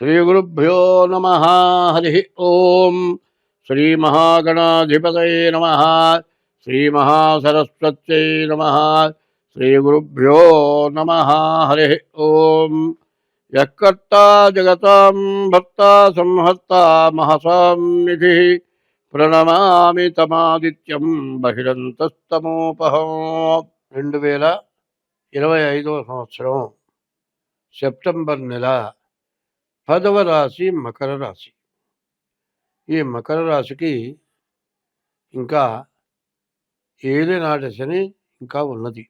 శ్రీగురుభ్యో నమ. హరి ఓం. శ్రీ మహాగణాధిపతయ నమ. శ్రీ మహాసరస్వత్యై నమ. శ్రీ గురుభ్యో నమ. హరి ఓం. యకర్త జగతాం భర్త సంహర్త మహసాం నిధి ప్రణమామి తమాదిత్యం బహిరంతస్తమోపహం. రెండు వేల ఇరవై ఐదవ సంవత్సరం సెప్టెంబర్ నెల పదవ రాశి మకర రాశి. ఈ మకర రాశికి ఇంకా ఏలినాటి శని ఇంకా ఉన్నది.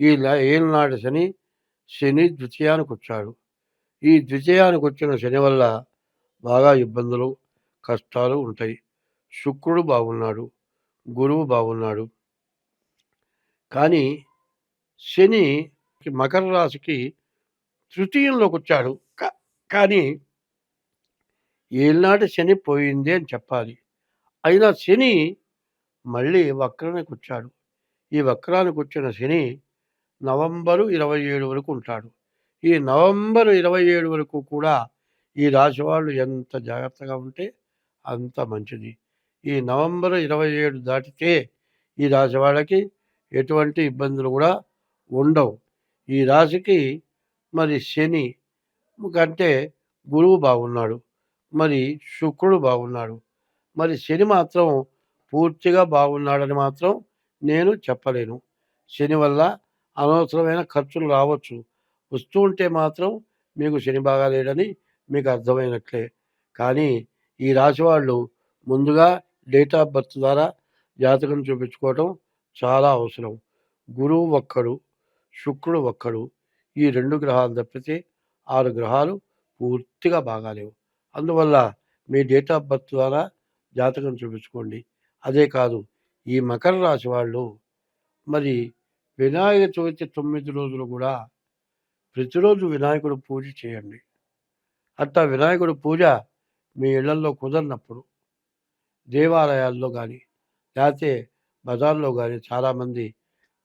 ఈ ల- ఏలినాటి శని శని ద్వితీయానికి వచ్చాడు. ఈ ద్వితీయానికి వచ్చిన శని వల్ల బాగా ఇబ్బందులు కష్టాలు ఉంటాయి. శుక్రుడు బాగున్నాడు గురువు బాగున్నాడు. కానీ శని మకర రాశికి తృతీయంలోకి వచ్చాడు. కానీ ఏనాటి శని పోయింది అని చెప్పాలి. అయినా శని మళ్ళీ వక్రానికి వచ్చాడు ఈ వక్రానికి వచ్చిన శని నవంబరు ఇరవై ఏడు వరకు ఉంటాడు. ఈ నవంబరు ఇరవై ఏడు వరకు కూడా ఈ రాశి వాళ్ళు ఎంత జాగ్రత్తగా ఉంటే అంత మంచిది. ఈ నవంబర్ ఇరవై ఏడు దాటితే ఈ రాశి వాళ్ళకి ఎటువంటి ఇబ్బందులు కూడా ఉండవు. ఈ రాశికి మరి శని కంటే గురువు బాగున్నాడు మరి శుక్రుడు బాగున్నాడు మరి శని మాత్రం పూర్తిగా బాగున్నాడని మాత్రం నేను చెప్పలేను. శని వల్ల అనవసరమైన ఖర్చులు రావచ్చు. వస్తూ ఉంటే మాత్రం మీకు శని బాగాలేడని మీకు అర్థమైనట్లే. కానీ ఈ రాశి వాళ్ళు ముందుగా డేట్ ఆఫ్ బర్త్ ద్వారా జాతకం చూపించుకోవటం చాలా అవసరం. గురువు ఒక్కడు శుక్రుడు ఒక్కడు ఈ రెండు గ్రహాలు తప్పితే ఆరు గ్రహాలు పూర్తిగా బాగాలేవు అందువల్ల మీ డేట్ ఆఫ్ బర్త్ ద్వారా జాతకం చూపించుకోండి. అదే కాదు ఈ మకర రాశి వాళ్ళు మరి వినాయక చవితి తొమ్మిది రోజులు కూడా ప్రతిరోజు వినాయకుడు పూజ చేయండి. అట్టా వినాయకుడు పూజ మీ ఇళ్ళలో కుదరినప్పుడు దేవాలయాల్లో కానీ లేకపోతే బజార్లో కానీ చాలామంది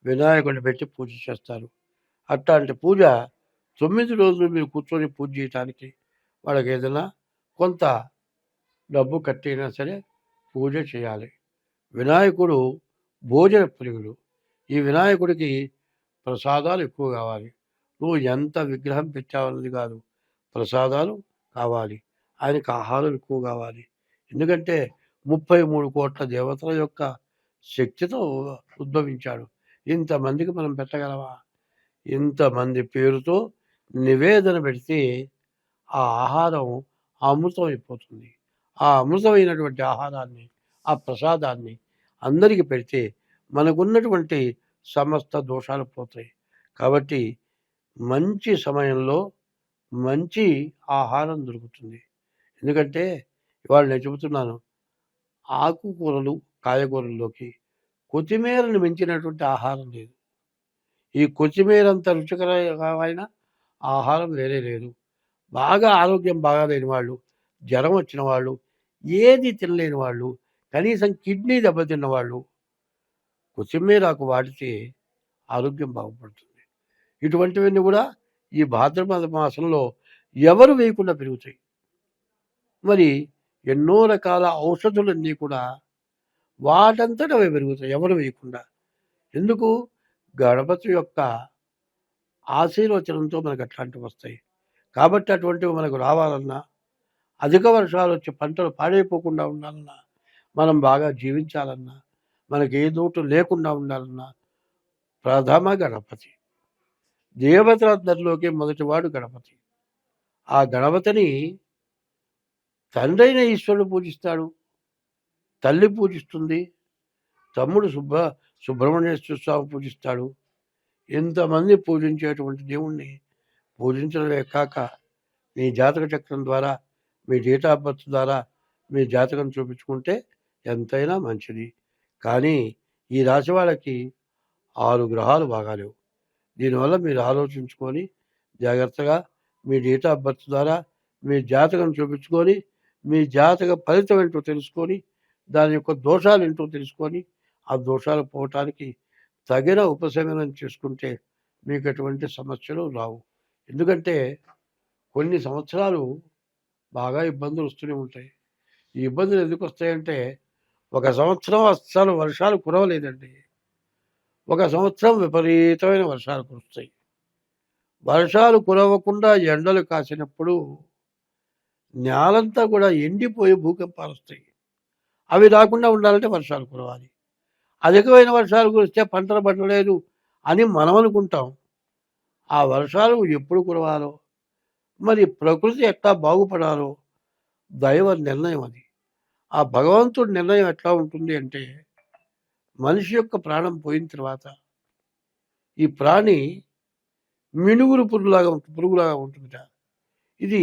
వినాయకుడిని పెట్టి పూజ చేస్తారు. అట్లాంటి పూజ తొమ్మిది రోజులు మీరు కూర్చొని పూజ చేయటానికి వాళ్ళకి ఏదైనా కొంత డబ్బు కట్టినా సరే పూజ చేయాలి. వినాయకుడు భోజన ప్రియుడు. ఈ వినాయకుడికి ప్రసాదాలు ఎక్కువ కావాలి. నువ్వు ఎంత విగ్రహం పెట్టావన్నది కాదు ప్రసాదాలు కావాలి. ఆయనకు ఆహారం ఎక్కువ కావాలి. ఎందుకంటే ముప్పై మూడు కోట్ల దేవతల యొక్క శక్తితో ఉద్భవించాడు. ఇంతమందికి మనం పెట్టగలవా ఇంతమంది పేరుతో నివేదన పెడితే ఆ ఆహారం అమృతం అయిపోతుంది ఆ అమృతమైనటువంటి ఆహారాన్ని ఆ ప్రసాదాన్ని అందరికీ పెడితే మనకున్నటువంటి సమస్త దోషాలు పోతాయి. కాబట్టి మంచి సమయంలో మంచి ఆహారం దొరుకుతుంది. ఎందుకంటే ఇవాళ నేను చెబుతున్నాను ఆకుకూరలు కాయగూరల్లోకి కొత్తిమీరను మించినటువంటి ఆహారం లేదు. ఈ కొత్తిమీర అంత రుచికరమైన ఆహారం వేరే లేదు. బాగా ఆరోగ్యం బాగాలేని వాళ్ళు జ్వరం వచ్చిన వాళ్ళు ఏది తినలేని వాళ్ళు కనీసం కిడ్నీ దెబ్బతిన్న వాళ్ళు కొత్తిమీరకు వాడితే ఆరోగ్యం బాగుపడుతుంది. ఇటువంటివన్నీ కూడా ఈ భాద్రపద మాసంలో ఎవరు వేయకుండా పెరుగుతాయి. మరి ఎన్నో రకాల ఔషధులన్నీ కూడా వాటంతట అవి పెరుగుతాయి. ఎవరు వేయకుండా. ఎందుకు? గణపతి యొక్క ఆశీర్వచనంతో మనకు అట్లాంటివి వస్తాయి. కాబట్టి అటువంటివి మనకు రావాలన్నా అధిక వర్షాలు వచ్చి పంటలు పాడైపోకుండా ఉండాలన్నా మనం బాగా జీవించాలన్నా మనకి ఏ లోటు లేకుండా ఉండాలన్నా ప్రథమ గణపతి. దేవతలందరిలోకి మొదటివాడు గణపతి. ఆ గణపతిని తండ్రైన ఈశ్వరుడు పూజిస్తాడు. తల్లి పూజిస్తుంది. తమ్ముడు సుబ్బ సుబ్రహ్మణ్యేశ్వర స్వామి పూజిస్తాడు. ఇంతమంది పూజించేటువంటి దేవుణ్ణి పూజించడమే కాక మీ జాతక చక్రం ద్వారా మీ డేట్ ఆఫ్ బర్త్ ద్వారా మీ జాతకం చూపించుకుంటే ఎంతైనా మంచిది. కానీ ఈ రాశి వాళ్ళకి ఆరు గ్రహాలు బాగాలేవు దీనివల్ల మీరు ఆలోచించుకొని జాగ్రత్తగా మీ డేట్ ఆఫ్ బర్త్ ద్వారా మీ జాతకం చూపించుకొని మీ జాతక ఫలితం ఏంటో తెలుసుకొని దాని యొక్క దోషాలు ఏంటో తెలుసుకొని ఆ దోషాలు పోవటానికి తగిన ఉపశమనం చేసుకుంటే మీకు ఎటువంటి సమస్యలు రావు. ఎందుకంటే కొన్ని సంవత్సరాలు బాగా ఇబ్బందులు వస్తూనే ఉంటాయి. ఈ ఇబ్బందులు ఎందుకు వస్తాయంటే ఒక సంవత్సరం అస్సలు వర్షాలు కురవలేదండి. ఒక సంవత్సరం విపరీతమైన వర్షాలు కురుస్తాయి. వర్షాలు కురవకుండా ఎండలు కాసినప్పుడు నేలంతా కూడా ఎండిపోయి భూకంపాలు వస్తాయి. అవి రాకుండా ఉండాలంటే వర్షాలు కురవాలి. అధికమైన వర్షాలు కురిస్తే పంటలు పట్టలేదు అని మనం అనుకుంటాం. ఆ వర్షాలు ఎప్పుడు కురవాలో మరి ప్రకృతి ఎట్లా బాగుపడాలో దైవ నిర్ణయం అది. ఆ భగవంతుడి నిర్ణయం ఎట్లా ఉంటుంది అంటే మనిషి యొక్క ప్రాణం పోయిన తర్వాత ఈ ప్రాణి మినుగురు పురుగులాగా ఉంటుంది పురుగులాగా ఉంటుందిట. ఇది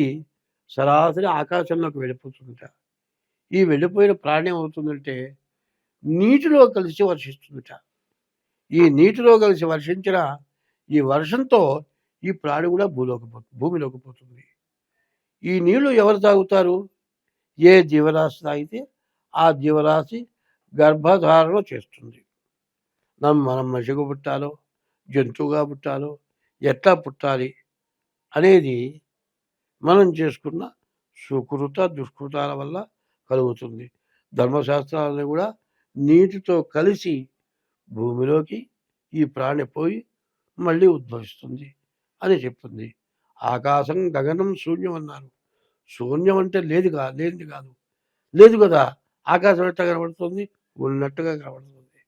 సరాసరి ఆకాశంలోకి వెళ్ళిపోతుందిట. ఈ వెళ్ళిపోయిన ప్రాణి ఏమవుతుందంటే నీటిలో కలిసి వర్షిస్తుందిట. ఈ నీటిలో కలిసి వర్షించిన ఈ వర్షంతో ఈ ప్రాణి కూడా భూలోకి పోతుంది భూమిలోకి పోతుంది. ఈ నీళ్ళు ఎవరు తాగుతారు? ఏ జీవరాశి తాగితే ఆ జీవరాశి గర్భధారణ చేస్తుంది. మనం మనం మనిషిగా పుట్టాలో జంతువుగా పుట్టాలో ఎట్లా పుట్టాలి అనేది మనం చేసుకున్న సుకృత దుష్కృతాల వల్ల కలుగుతుంది. ధర్మశాస్త్రాలను కూడా నీటితో కలిసి భూమిలోకి ఈ ప్రాణి పోయి మళ్ళీ ఉద్భవిస్తుంది. అని చెప్తుంది. ఆకాశం గగనం శూన్యం అన్నారు. శూన్యం అంటే లేదు కా లేనిది కాదు. లేదు కదా ఆకాశం ఎట్లా కనబడుతుంది? ఉన్నట్టుగా కనబడుతుంది.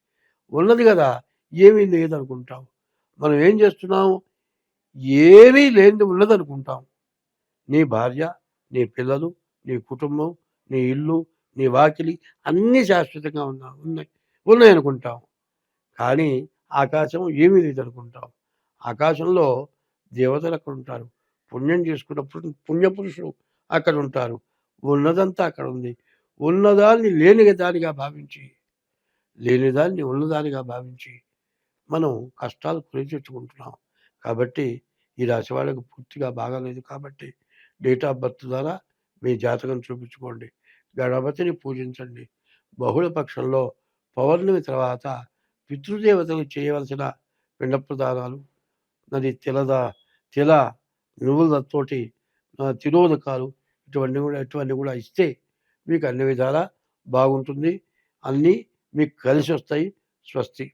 ఉన్నది కదా ఏమీ లేదనుకుంటాం. మనం ఏం చేస్తున్నాం? ఏమీ లేనిది ఉన్నదనుకుంటాం. నీ భార్య నీ పిల్లలు నీ కుటుంబం నీ ఇల్లు నీ వాకిలి అన్నీ శాశ్వతంగా ఉన్నా ఉన్నాయి. ఉన్నాయి అనుకుంటాం కానీ ఆకాశం ఏమీ లేదనుకుంటాం ఆకాశంలో దేవతలు అక్కడ ఉంటారు పుణ్యం చేసుకున్నప్పుడు పుణ్యపురుషులు అక్కడ ఉంటారు ఉన్నదంతా అక్కడ ఉంది ఉన్నదాన్ని లేని దానిగా భావించి లేనిదాన్ని ఉన్నదానిగా భావించి మనం కష్టాలు కొని తెచ్చుకుంటున్నాం కాబట్టి ఈ రాశి వాళ్ళకు పూర్తిగా బాగాలేదు కాబట్టి డేట్ ఆఫ్ బర్త్ ద్వారా మీ జాతకం చూపించుకోండి. గణపతిని పూజించండి. బహుళ పక్షంలో పౌర్ణమి తర్వాత పితృదేవతలు చేయవలసిన పిండ ప్రదానాలు నది తిలద తిల నువ్వులతోటి తిరోదకాలు ఇటువంటి కూడా ఇటువంటి కూడా ఇస్తే మీకు అన్ని విధాలా బాగుంటుంది. అన్నీ మీకు కలిసి వస్తాయి. స్వస్తి.